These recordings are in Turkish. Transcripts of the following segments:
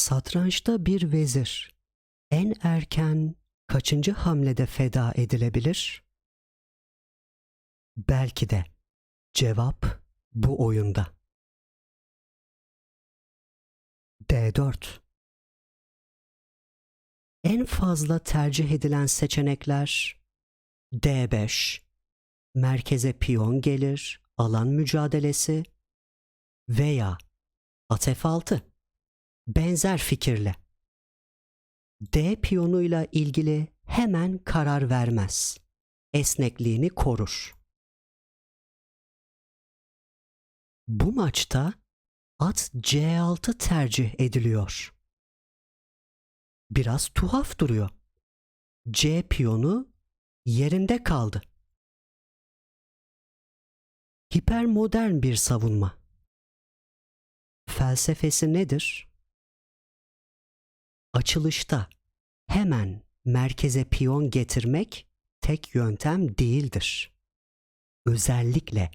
Satrançta bir vezir en erken kaçıncı hamlede feda edilebilir? Belki de cevap bu oyunda. D4 En fazla tercih edilen seçenekler D5 Merkeze piyon gelir, alan mücadelesi veya at F6 benzer fikirle. D piyonuyla ilgili hemen karar vermez. Esnekliğini korur. Bu maçta at C6 tercih ediliyor. Biraz tuhaf duruyor. C piyonu yerinde kaldı. Hipermodern bir savunma. Felsefesi nedir? Açılışta hemen merkeze piyon getirmek tek yöntem değildir. Özellikle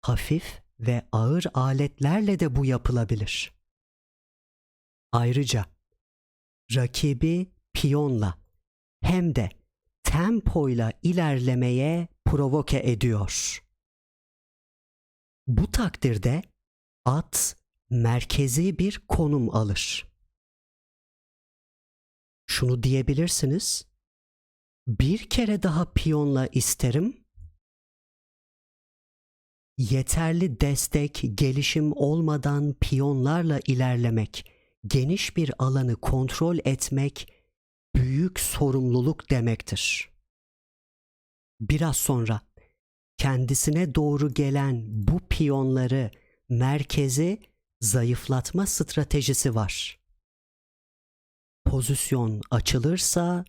hafif ve ağır aletlerle de bu yapılabilir. Ayrıca rakibi piyonla hem de tempoyla ilerlemeye provoke ediyor. Bu takdirde at merkezi bir konum alır. Şunu diyebilirsiniz. Bir kere daha piyonla isterim. Yeterli destek, gelişim olmadan piyonlarla ilerlemek, geniş bir alanı kontrol etmek büyük sorumluluk demektir. Biraz sonra kendisine doğru gelen bu piyonları merkezi zayıflatma stratejisi var. Pozisyon açılırsa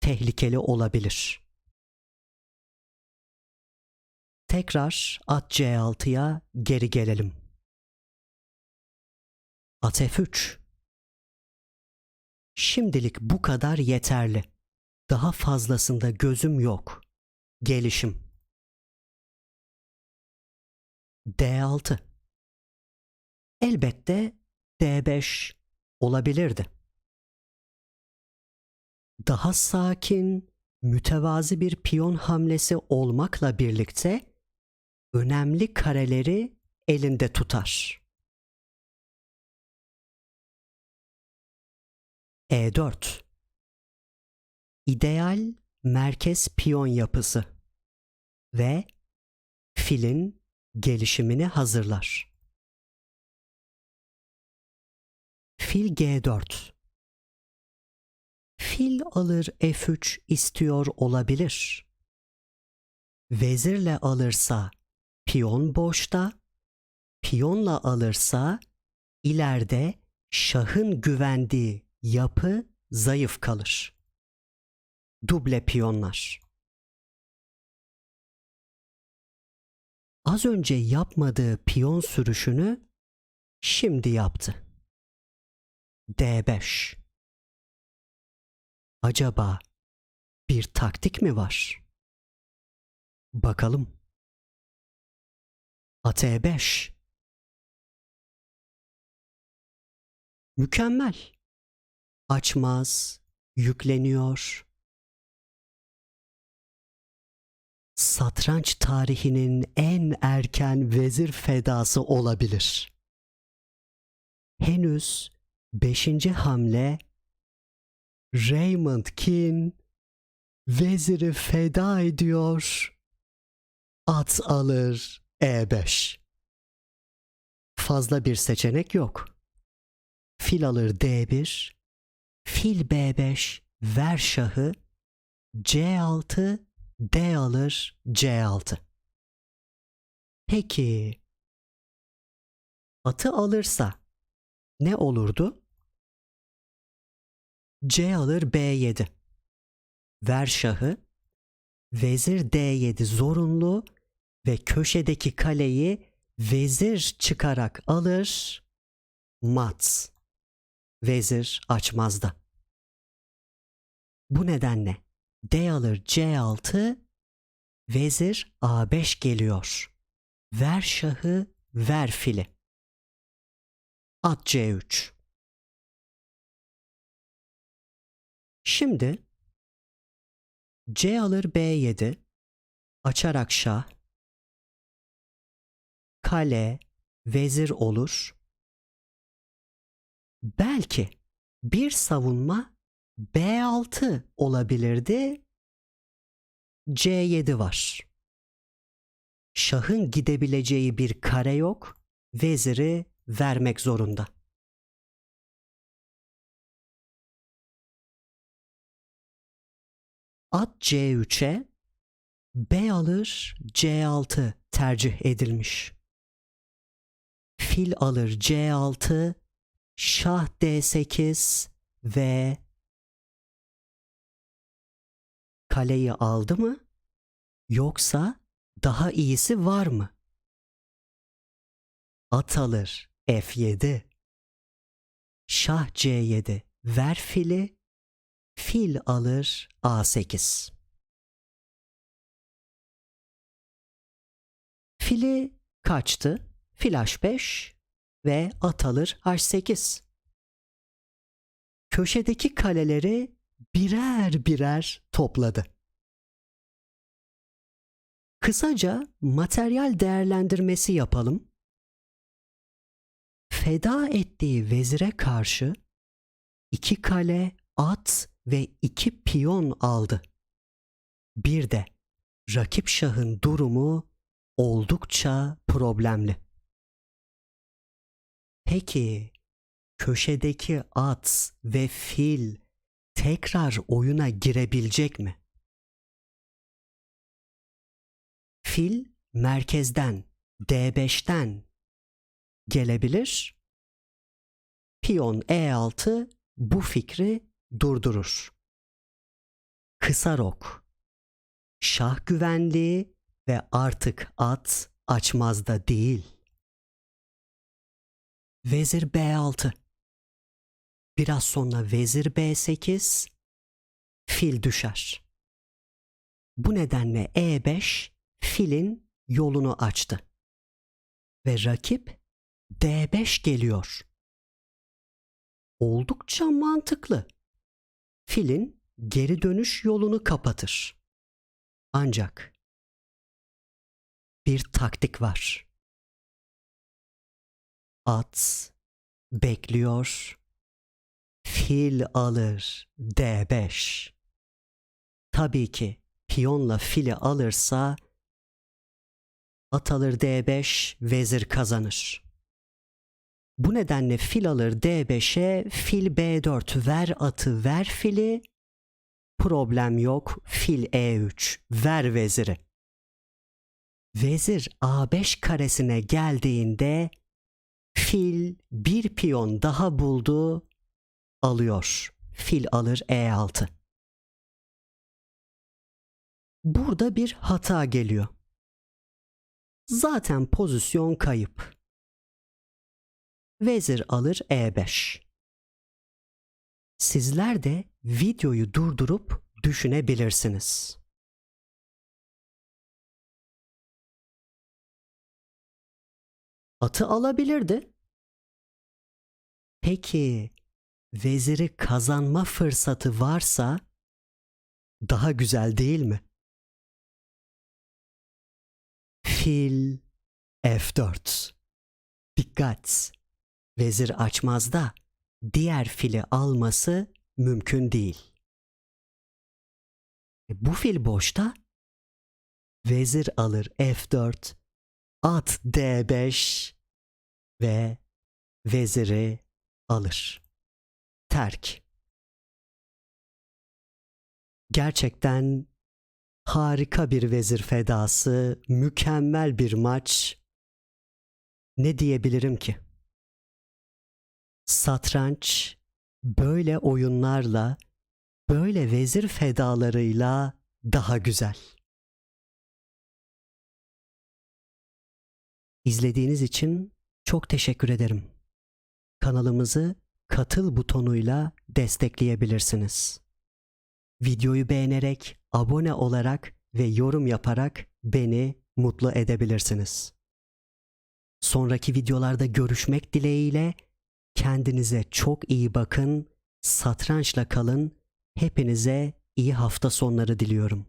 tehlikeli olabilir. Tekrar at C6'ya geri gelelim. At F3. Şimdilik bu kadar yeterli. Daha fazlasında gözüm yok. Gelişim. D6. Elbette D5 olabilirdi. Daha sakin, mütevazi bir piyon hamlesi olmakla birlikte önemli kareleri elinde tutar. E4 İdeal merkez piyon yapısı ve filin gelişimini hazırlar. Fil G4 Fil alır F3 istiyor olabilir. Vezirle alırsa piyon boşta, piyonla alırsa ileride şahın güvendiği yapı zayıf kalır. Duble piyonlar. Az önce yapmadığı piyon sürüşünü şimdi yaptı. D5 Acaba bir taktik mi var? Bakalım. At E5 Mükemmel. Açmaz, yükleniyor. Satranç tarihinin en erken vezir fedası olabilir. Henüz beşinci hamle Raymond King veziri feda ediyor. At alır E5. Fazla bir seçenek yok. Fil alır D1, fil B5, ver şahı, C6, D alır C6. Peki atı alırsa ne olurdu? C alır B7. Ver şahı. Vezir D7 zorunlu ve köşedeki kaleyi vezir çıkarak alır. Mat. Vezir açmazda. Bu nedenle D alır C6, vezir A5 geliyor. Ver şahı, ver fili. At C3. Şimdi C alır B7 açarak şah kale vezir olur. Belki bir savunma B6 olabilirdi. C7 var. Şahın gidebileceği bir kare yok. Veziri vermek zorunda. At C3'e B alır C6 tercih edilmiş. Fil alır C6, şah D8 ve kaleyi aldı mı? Yoksa daha iyisi var mı? At alır F7. Şah C7 ver fili. Fil alır A8. Fili kaçtı. Fil H5 ve at alır H8. Köşedeki kaleleri birer birer topladı. Kısaca materyal değerlendirmesi yapalım. Feda ettiği vezire karşı iki kale, at ve iki piyon aldı. Bir de rakip şahın durumu oldukça problemli. Peki köşedeki at ve fil tekrar oyuna girebilecek mi? Fil merkezden D5'ten gelebilir. Piyon E6 bu fikri durdurur. Kısa rok. Şah güvenliği ve artık at açmazda değil. Vezir B6. Biraz sonra vezir B8. Fil düşer. Bu nedenle E5 filin yolunu açtı. Ve rakip D5 geliyor. Oldukça mantıklı. Filin geri dönüş yolunu kapatır. Ancak bir taktik var. At bekliyor. Fil alır D5. Tabii ki piyonla fili alırsa at alır D5 vezir kazanır. Bu nedenle fil alır D5'e fil B4 ver atı ver fili problem yok fil E3 ver veziri. Vezir A5 karesine geldiğinde fil bir piyon daha buldu alıyor. Fil alır E6. Burada bir hata geliyor. Zaten pozisyon kayıp. Vezir alır E5. Sizler de videoyu durdurup düşünebilirsiniz. Atı alabilirdi. Peki veziri kazanma fırsatı varsa daha güzel değil mi? Fil F4. Dikkat! Vezir açmazda diğer fili alması mümkün değil. E, bu fil boşta. Vezir alır F4, at D5 ve veziri alır. Terk. Gerçekten harika bir vezir fedası, mükemmel bir maç. Ne diyebilirim ki? Satranç böyle oyunlarla, böyle vezir fedalarıyla daha güzel. İzlediğiniz için çok teşekkür ederim. Kanalımızı katıl butonuyla destekleyebilirsiniz. Videoyu beğenerek, abone olarak ve yorum yaparak beni mutlu edebilirsiniz. Sonraki videolarda görüşmek dileğiyle kendinize çok iyi bakın, satrançla kalın Hepinize iyi hafta sonları diliyorum.